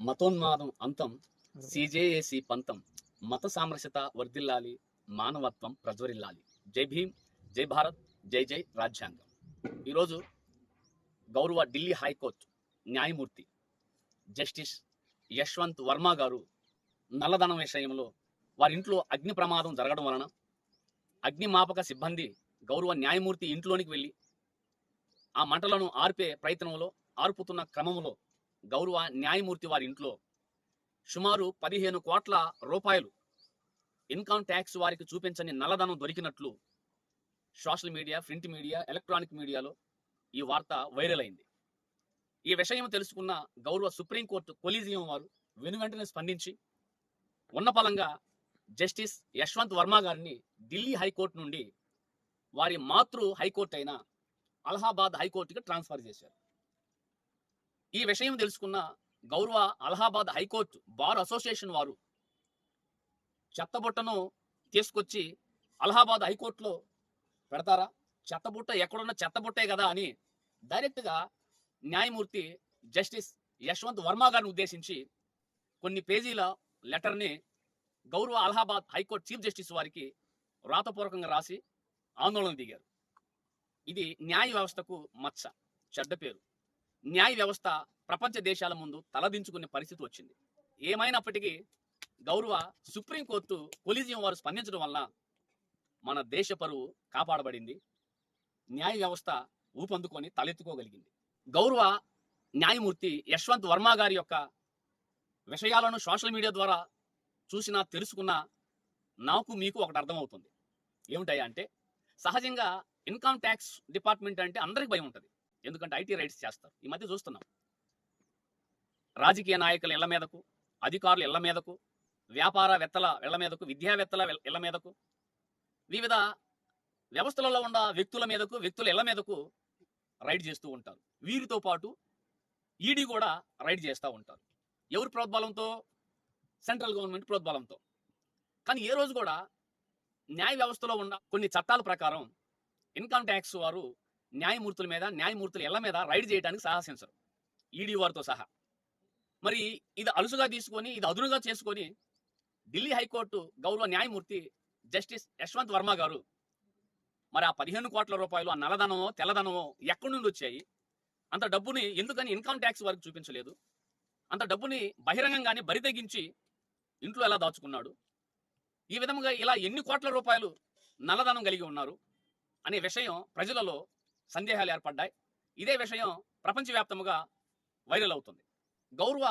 మతోన్మాదం అంతం సిజేఏసి పంతం మత సామరస్యత వర్ధిల్లాలి మానవత్వం ప్రజ్వరిల్లాలి. జై భీమ్ జై భారత్ జై జై రాజ్యాంగం. ఈరోజు గౌరవ ఢిల్లీ హైకోర్టు న్యాయమూర్తి జస్టిస్ యశ్వంత్ వర్మ గారు నల్లధనం విషయంలో వారి ఇంట్లో అగ్ని ప్రమాదం జరగడం వలన అగ్నిమాపక సిబ్బంది గౌరవ న్యాయమూర్తి ఇంట్లోనికి వెళ్ళి ఆ మంటలను ఆర్పే ప్రయత్నంలో ఆర్పుతున్న క్రమంలో గౌరవ న్యాయమూర్తి వారి ఇంట్లో సుమారు పదిహేను కోట్ల రూపాయలు ఇన్కమ్ ట్యాక్స్ వారికి చూపించని నల్లధనం దొరికినట్లు social media print media electronic మీడియాలో ఈ వార్త వైరల్ అయింది. ఈ విషయం తెలుసుకున్న గౌరవ సుప్రీంకోర్టు కొలీజియం వారు వెనువెంటనే స్పందించి ఉన్నపలంగా జస్టిస్ యశ్వంత్ వర్మ గారిని ఢిల్లీ హైకోర్టు నుండి వారి మాతృ హైకోర్టు అయిన అలహాబాద్ హైకోర్టుకి ట్రాన్స్ఫర్ చేశారు. ఈ విషయం తెలుసుకున్న గౌరవ అలహాబాద్ హైకోర్టు బార్ అసోసియేషన్ వారు చెత్తబుట్టను తీసుకొచ్చి అలహాబాద్ హైకోర్టులో పెడతారా? చెత్తబుట్ట ఎక్కడున్న చెత్తబుట్టే కదా అని డైరెక్ట్గా న్యాయమూర్తి జస్టిస్ యశ్వంత్ వర్మ గారిని ఉద్దేశించి కొన్ని పేజీల లెటర్ని గౌరవ అలహాబాద్ హైకోర్టు చీఫ్ జస్టిస్ వారికి వ్రాతపూర్వకంగా రాసి ఆందోళన దిగారు. ఇది న్యాయ వ్యవస్థకు మచ్చ చెడ్డ పేరు. న్యాయ వ్యవస్థ ప్రపంచ దేశాల ముందు తలదించుకునే పరిస్థితి వచ్చింది. ఏమైనప్పటికీ గౌరవ సుప్రీంకోర్టు కొలీజియం వారు స్పందించడం వల్ల మన దేశ పరువు కాపాడబడింది. న్యాయ వ్యవస్థ ఊపందుకొని తలెత్తుకోగలిగింది. గౌరవ న్యాయమూర్తి యశ్వంత్ వర్మ గారి యొక్క విషయాలను సోషల్ మీడియా ద్వారా చూసినా తెలుసుకున్నా నాకు మీకు ఒకటి అర్థమవుతుంది. ఏమిటయ్యా అంటే సహజంగా ఇన్కమ్ ట్యాక్స్ డిపార్ట్మెంట్ అంటే అందరికి భయం ఉంటుంది. ఎందుకంటే ఐటీ రైట్స్ చేస్తారు. ఈ మధ్య చూస్తున్నాం. రాజకీయ నాయకుల ఇళ్ళ మీదకు అధికారుల ఇళ్ళ మీదకు వ్యాపారవేత్తల ఇళ్ళ మీదకు విద్యావేత్తల ఇళ్ళ మీదకు వివిధ వ్యవస్థలలో ఉన్న వ్యక్తుల మీదకు వ్యక్తుల ఇళ్ళ మీదకు రైడ్ చేస్తూ ఉంటారు. వీరితో పాటు ఈడీ కూడా రైడ్ చేస్తూ ఉంటారు. ఎవరి ప్రోద్బలంతో? సెంట్రల్ గవర్నమెంట్ ప్రోద్బలంతో. కానీ ఏ రోజు కూడా న్యాయ వ్యవస్థలో ఉన్న కొన్ని చట్టాల ప్రకారం ఇన్కమ్ ట్యాక్స్ వారు న్యాయమూర్తుల మీద న్యాయమూర్తుల ఇళ్ళ మీద రైడ్ చేయడానికి సాహసించరు ఈడీ వారితో సహా. మరి ఇది అలుసుగా తీసుకొని ఇది అదునుగా చేసుకొని ఢిల్లీ హైకోర్టు గౌరవ న్యాయమూర్తి జస్టిస్ యశ్వంత్ వర్మ గారు మరి ఆ పదిహేను కోట్ల రూపాయలు ఆ నల్లధనమో తెల్లధనమో ఎక్కడి నుండి వచ్చాయి? అంత డబ్బుని ఎందుకని ఇన్కమ్ ట్యాక్స్ వారికి చూపించలేదు? అంత డబ్బుని బహిరంగంగానే బరి తెగించి ఇంట్లో ఎలా దాచుకున్నాడు? ఈ విధంగా ఇలా ఎన్ని కోట్ల రూపాయలు నల్లధనం కలిగి ఉన్నారు? అనే విషయం ప్రజలలో సందేహాలు ఏర్పడ్డాయి. ఇదే విషయం ప్రపంచవ్యాప్తముగా వైరల్ అవుతుంది. గౌరవ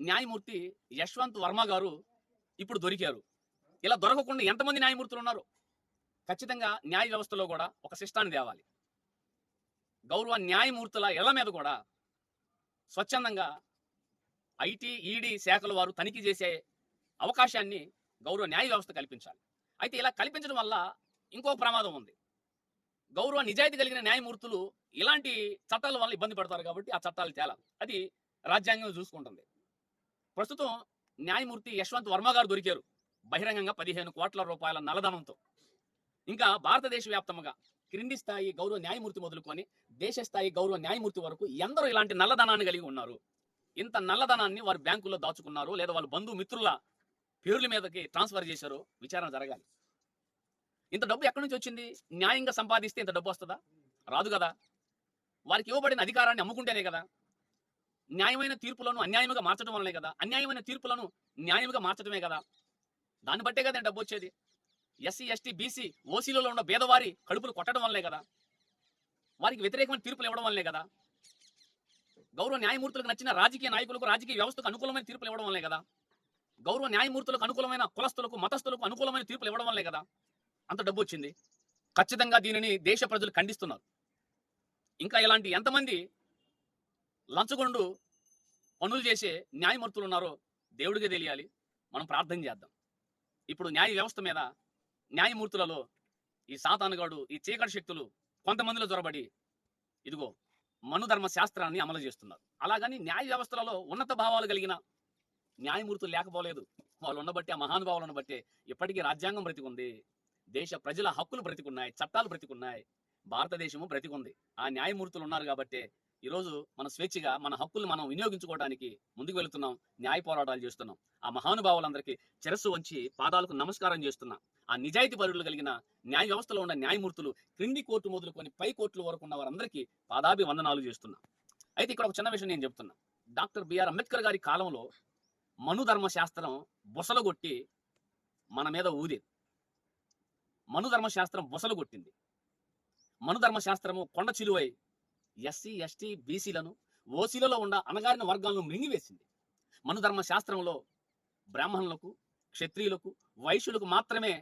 న్యాయమూర్తి యశ్వంత్ వర్మ గారు ఇప్పుడు దొరికారు. ఇలా దొరకకుండా ఎంతమంది న్యాయమూర్తులు ఉన్నారు? ఖచ్చితంగా న్యాయ వ్యవస్థలో కూడా ఒక శిష్టాన్ని తేవాలి. గౌరవ న్యాయమూర్తుల ఇళ్ళ మీద కూడా స్వచ్ఛందంగా ఐటీ ఈడీ శాఖల వారు తనిఖీ చేసే అవకాశాన్ని గౌరవ న్యాయ వ్యవస్థ కల్పించాలి. అయితే ఇలా కల్పించడం వల్ల ఇంకో ప్రమాదం ఉంది. గౌరవ నిజాయితీ కలిగిన న్యాయమూర్తులు ఇలాంటి చట్టాల వల్ల ఇబ్బంది పడతారు కాబట్టి ఆ చట్టాలు తేలాలి. అది రాజ్యాంగం చూసుకుంటుంది. ప్రస్తుతం న్యాయమూర్తి యశ్వంత్ వర్మ గారు దొరికారు బహిరంగంగా పదిహేను కోట్ల రూపాయల నలధనంతో ఇంకా భారతదేశ వ్యాప్తంగా క్రింది స్థాయి గౌరవ న్యాయమూర్తి మొదలుకొని దేశ స్థాయి గౌరవ న్యాయమూర్తి వరకు ఎందరో ఇలాంటి నల్లధనాన్ని కలిగి ఉన్నారు. ఇంత నల్లధనాన్ని వారు బ్యాంకుల్లో దాచుకున్నారు లేదా వాళ్ళ బంధుమిత్రుల పేర్ల మీదకి ట్రాన్స్ఫర్ చేశారు విచారణ జరగాలి. ఇంత డబ్బు ఎక్కడి నుంచి వచ్చింది? న్యాయంగా సంపాదిస్తే ఇంత డబ్బు వస్తుందా? రాదు కదా. వారికి ఇవ్వబడిన అధికారాన్ని అమ్ముకుంటేనే కదా. న్యాయమైన తీర్పులను అన్యాయంగా మార్చడం వల్లనే కదా. అన్యాయమైన తీర్పులను న్యాయముగా మార్చడమే కదా. దాన్ని బట్టే కదా డబ్బు వచ్చేది. ఎస్సీ ఎస్టీ బీసీ ఓసీలలో ఉన్న భేదవారి కడుపులు కొట్టడం వల్లే కదా. వారికి వ్యతిరేకమైన తీర్పులు ఇవ్వడం వల్లే కదా. గౌరవ న్యాయమూర్తులకు నచ్చిన రాజకీయ నాయకులకు రాజకీయ వ్యవస్థకు అనుకూలమైన తీర్పులు ఇవ్వడం వల్లే కదా. గౌరవ న్యాయమూర్తులకు అనుకూలమైన కులస్తులకు మతస్థులకు అనుకూలమైన తీర్పులు ఇవ్వడం వల్లే కదా. అంత డబ్బు వచ్చింది. ఖచ్చితంగా దీనిని దేశ ప్రజలు ఖండిస్తున్నారు. ఇంకా ఇలాంటి ఎంతమంది లంచగొండు పనులు చేసే న్యాయమూర్తులు ఉన్నారో దేవుడికి తెలియాలి. మనం ప్రార్థన చేద్దాం. ఇప్పుడు న్యాయ వ్యవస్థ మీద న్యాయమూర్తులలో ఈ సాతానుగాడు ఈ చీకటి శక్తులు కొంతమందిలో జొరబడి ఇదిగో మనుధర్మ శాస్త్రాన్ని అమలు చేస్తున్నారు. అలాగని న్యాయ వ్యవస్థలలో ఉన్నత భావాలు కలిగిన న్యాయమూర్తులు లేకపోలేదు. వాళ్ళు ఉండబట్టి ఆ మహానుభావులను బట్టి ఇప్పటికీ రాజ్యాంగం బ్రతికుంది. దేశ ప్రజల హక్కులు బ్రతికున్నాయి చట్టాలు బ్రతికున్నాయి భారతదేశము బ్రతికుంది. ఆ న్యాయమూర్తులు ఉన్నారు కాబట్టి ఈరోజు మన స్వేచ్ఛగా మన హక్కులు మనం వినియోగించుకోవడానికి ముందుకు వెళుతున్నాం న్యాయ పోరాటాలు చేస్తున్నాం. ఆ మహానుభావులందరికీ చిరస్సు వంచి పాదాలకు నమస్కారం చేస్తున్నా. ఆ నిజాయితీ పరులు కలిగిన న్యాయ వ్యవస్థలో ఉన్న న్యాయమూర్తులు క్రింది కోర్టు మొదలుకొని పై కోర్టుల వరకు ఉన్న వారందరికీ పాదాభి వందనాలు చేస్తున్నా. అయితే ఇక్కడ ఒక చిన్న విషయం నేను చెప్తున్నా. డాక్టర్ బిఆర్ అంబేద్కర్ గారి కాలంలో మనుధర్మ శాస్త్రం బొసలగొట్టి మన మీద ఊదేది. మనుధర్మ శాస్త్రం బొసలు కొట్టింది మనుధర్మ శాస్త్రము కొండ చిలువై ఎస్సీ ఎస్టీ బీసీలను ఓసీలలో ఉన్న అణగారిన వర్గాలను మింగివేసింది. మనుధర్మ శాస్త్రంలో బ్రాహ్మణులకు క్షత్రియులకు వైశ్యులకు మాత్రమే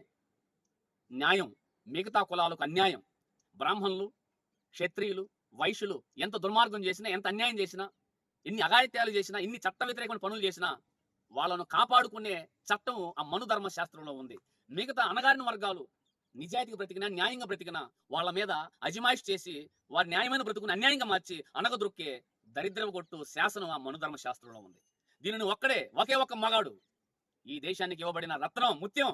న్యాయం మిగతా కులాలకు అన్యాయం. బ్రాహ్మణులు క్షత్రియులు వైశ్యులు ఎంత దుర్మార్గం చేసినా ఎంత అన్యాయం చేసినా ఎన్ని అఘాయిత్యాలు చేసినా ఎన్ని చట్ట వ్యతిరేకమైన పనులు చేసినా వాళ్ళను కాపాడుకునే చట్టం ఆ మనుధర్మ శాస్త్రంలో ఉంది. మిగతా అణగారిన వర్గాలు నిజాయితీగా బ్రతికినా న్యాయంగా బ్రతికినా వాళ్ళ మీద అజమాయిష్ చేసి వారి న్యాయమైన బ్రతుకుని అన్యాయంగా మార్చి అనగదొక్కే దరిద్రం కొట్టు శాసనం ఆ మనుధర్మ శాస్త్రంలో ఉంది. దీనిని ఒక్కడే ఒకే ఒక్క మగాడు ఈ దేశానికి ఇవ్వబడిన రత్నం ముత్యం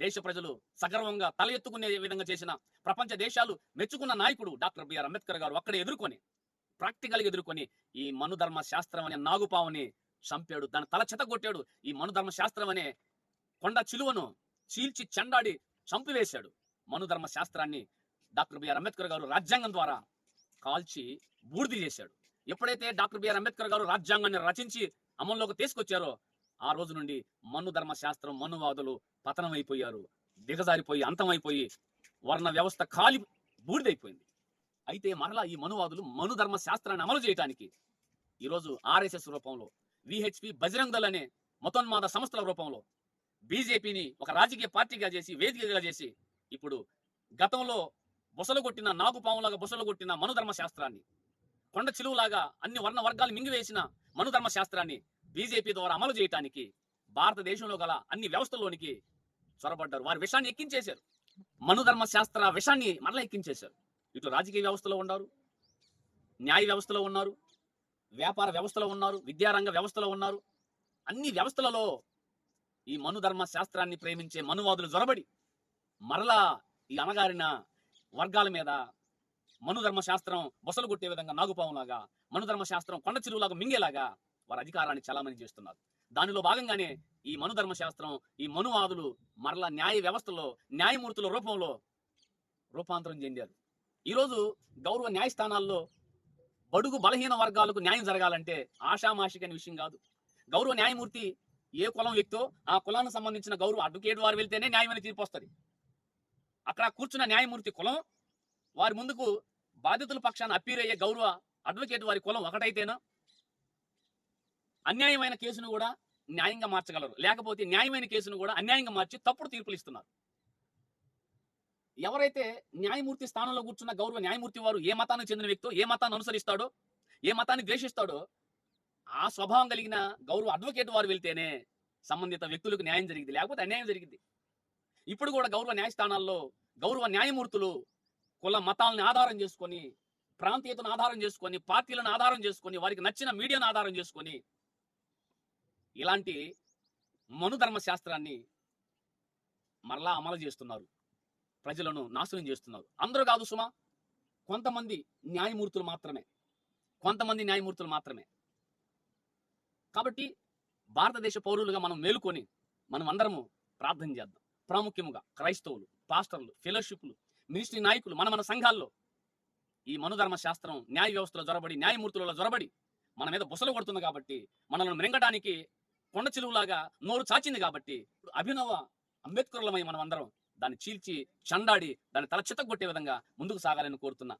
దేశ ప్రజలు సగర్వంగా తల ఎత్తుకునే విధంగా చేసిన ప్రపంచ దేశాలు మెచ్చుకున్న నాయకుడు డాక్టర్ బిఆర్ అంబేద్కర్ గారు అక్కడే ఎదుర్కొని ప్రాక్టికల్గా ఎదుర్కొని ఈ మనుధర్మ శాస్త్రం అనే నాగుపావుని చంపాడు. దాని తల చెతగొట్టాడు. ఈ మనుధర్మ శాస్త్రం అనే కొండ చిలువను చీల్చి చెండాడి చంపివేశాడు. మనుధర్మ శాస్త్రాన్ని డాక్టర్ బిఆర్ అంబేద్కర్ గారు రాజ్యాంగం ద్వారా కాల్చి బూడిద చేశాడు. ఎప్పుడైతే డాక్టర్ బిఆర్ అంబేద్కర్ గారు రాజ్యాంగాన్ని రచించి అమల్లోకి తీసుకొచ్చారో ఆ రోజు నుండి మను ధర్మ శాస్త్రం మనువాదులు పతనమైపోయారు. దిగజారిపోయి అంతమైపోయి వర్ణ వ్యవస్థ కాలి బూడిదైపోయింది. అయితే మరలా ఈ మనువాదులు మను ధర్మ శాస్త్రాన్ని అమలు చేయడానికి ఈరోజు ఆర్ఎస్ఎస్ రూపంలో విహెచ్పి బజరంగ్ దళ్ అనే మతోన్మాద సంస్థల రూపంలో బీజేపీని ఒక రాజకీయ పార్టీగా చేసి వేదికగా చేసి ఇప్పుడు గతంలో బొసలు కొట్టిన నాగుపాములాగా బొసలు కొట్టిన మనుధర్మ శాస్త్రాన్ని కొండ చిలువులాగా అన్ని వర్ణ వర్గాలు మింగివేసిన మనుధర్మ శాస్త్రాన్ని బీజేపీ ద్వారా అమలు చేయటానికి భారతదేశంలో గల అన్ని వ్యవస్థల్లోనికి చొరబడ్డారు. వారి విషయాన్ని ఎక్కించేశారు. మనుధర్మ శాస్త్ర విషయాన్ని మరలా ఎక్కించేశారు. ఇటు రాజకీయ వ్యవస్థలో ఉన్నారు న్యాయ వ్యవస్థలో ఉన్నారు వ్యాపార వ్యవస్థలో ఉన్నారు విద్యారంగ వ్యవస్థలో ఉన్నారు. అన్ని వ్యవస్థలలో ఈ మనుధర్మ శాస్త్రాన్ని ప్రేమించే మనువాదులు జొరబడి మరలా ఈ అనగారిన వర్గాల మీద మనుధర్మ శాస్త్రం బొసలు కొట్టే విధంగా నాగుపాములాగా మనుధర్మ శాస్త్రం కొండ చెరువులాగా మింగేలాగా వారి అధికారాన్ని చలామణి చేస్తున్నారు. దానిలో భాగంగానే ఈ మనుధర్మ శాస్త్రం ఈ మనువాదులు మరలా న్యాయ వ్యవస్థలో న్యాయమూర్తుల రూపంలో రూపాంతరం చెందారు. ఈరోజు గౌరవ న్యాయస్థానాల్లో బడుగు బలహీన వర్గాలకు న్యాయం జరగాలంటే ఆషామాషిక అనే విషయం కాదు. గౌరవ న్యాయమూర్తి ఏ కులం వ్యక్తో ఆ కులానికి సంబంధించిన గౌరవ అడ్వకేట్ వారు వెళ్తేనే న్యాయమైన తీర్పు వస్తుంది. అక్కడ కూర్చున్న న్యాయమూర్తి కులం వారి ముందుకు బాధితుల పక్షాన అప్పీర్ అయ్యే గౌరవ అడ్వకేట్ వారి కులం ఒకటైతేనా అన్యాయమైన కేసును కూడా న్యాయంగా మార్చగలరు. లేకపోతే న్యాయమైన కేసును కూడా అన్యాయంగా మార్చి తప్పుడు తీర్పులు ఇస్తున్నారు. ఎవరైతే న్యాయమూర్తి స్థానంలో కూర్చున్న గౌరవ న్యాయమూర్తి వారు ఏ మతానికి చెందిన వ్యక్తో ఏ మతాన్ని అనుసరిస్తాడో ఏ మతాన్ని ద్వేషిస్తాడో ఆ స్వభావం కలిగిన గౌరవ అడ్వకేట్ వారు వెళ్తేనే సంబంధిత వ్యక్తులకు న్యాయం జరిగింది లేకపోతే అన్యాయం జరిగింది ఇప్పుడు కూడా గౌరవ న్యాయస్థానాల్లో గౌరవ న్యాయమూర్తులు కుల మతాలను ఆధారం చేసుకొని ప్రాంతీయతను ఆధారం చేసుకొని పార్టీలను ఆధారం చేసుకొని వారికి నచ్చిన మీడియాను ఆధారం చేసుకొని ఇలాంటి మనుధర్మ శాస్త్రాన్ని మరలా అమలు చేస్తున్నారు. ప్రజలను నాశనం చేస్తున్నారు. అందరూ కాదు సుమా కొంతమంది న్యాయమూర్తులు మాత్రమే. కొంతమంది న్యాయమూర్తులు మాత్రమే. కాబట్టి భారతదేశ పౌరులుగా మనం మేలుకొని మనం అందరము ప్రార్థన చేద్దాం. ప్రాముఖ్యముగా క్రైస్తవులు పాస్టర్లు ఫెలోషిప్లు మినిస్ట్రీ నాయకులు మన మన సంఘాల్లో ఈ మనుధర్మ శాస్త్రం న్యాయ వ్యవస్థలో జొరబడి న్యాయమూర్తులలో జొరబడి మన మీద బుసలు కొడుతుంది కాబట్టి మనల్ని మృంగడానికి కొండ చిలువలాగా నోరు చాచింది కాబట్టి అభినవ అంబేద్కర్లమై మనం అందరం దాన్ని చీల్చి చండాడి దాన్ని తల చిత్తగొట్టే విధంగా ముందుకు సాగాలని కోరుతున్నా.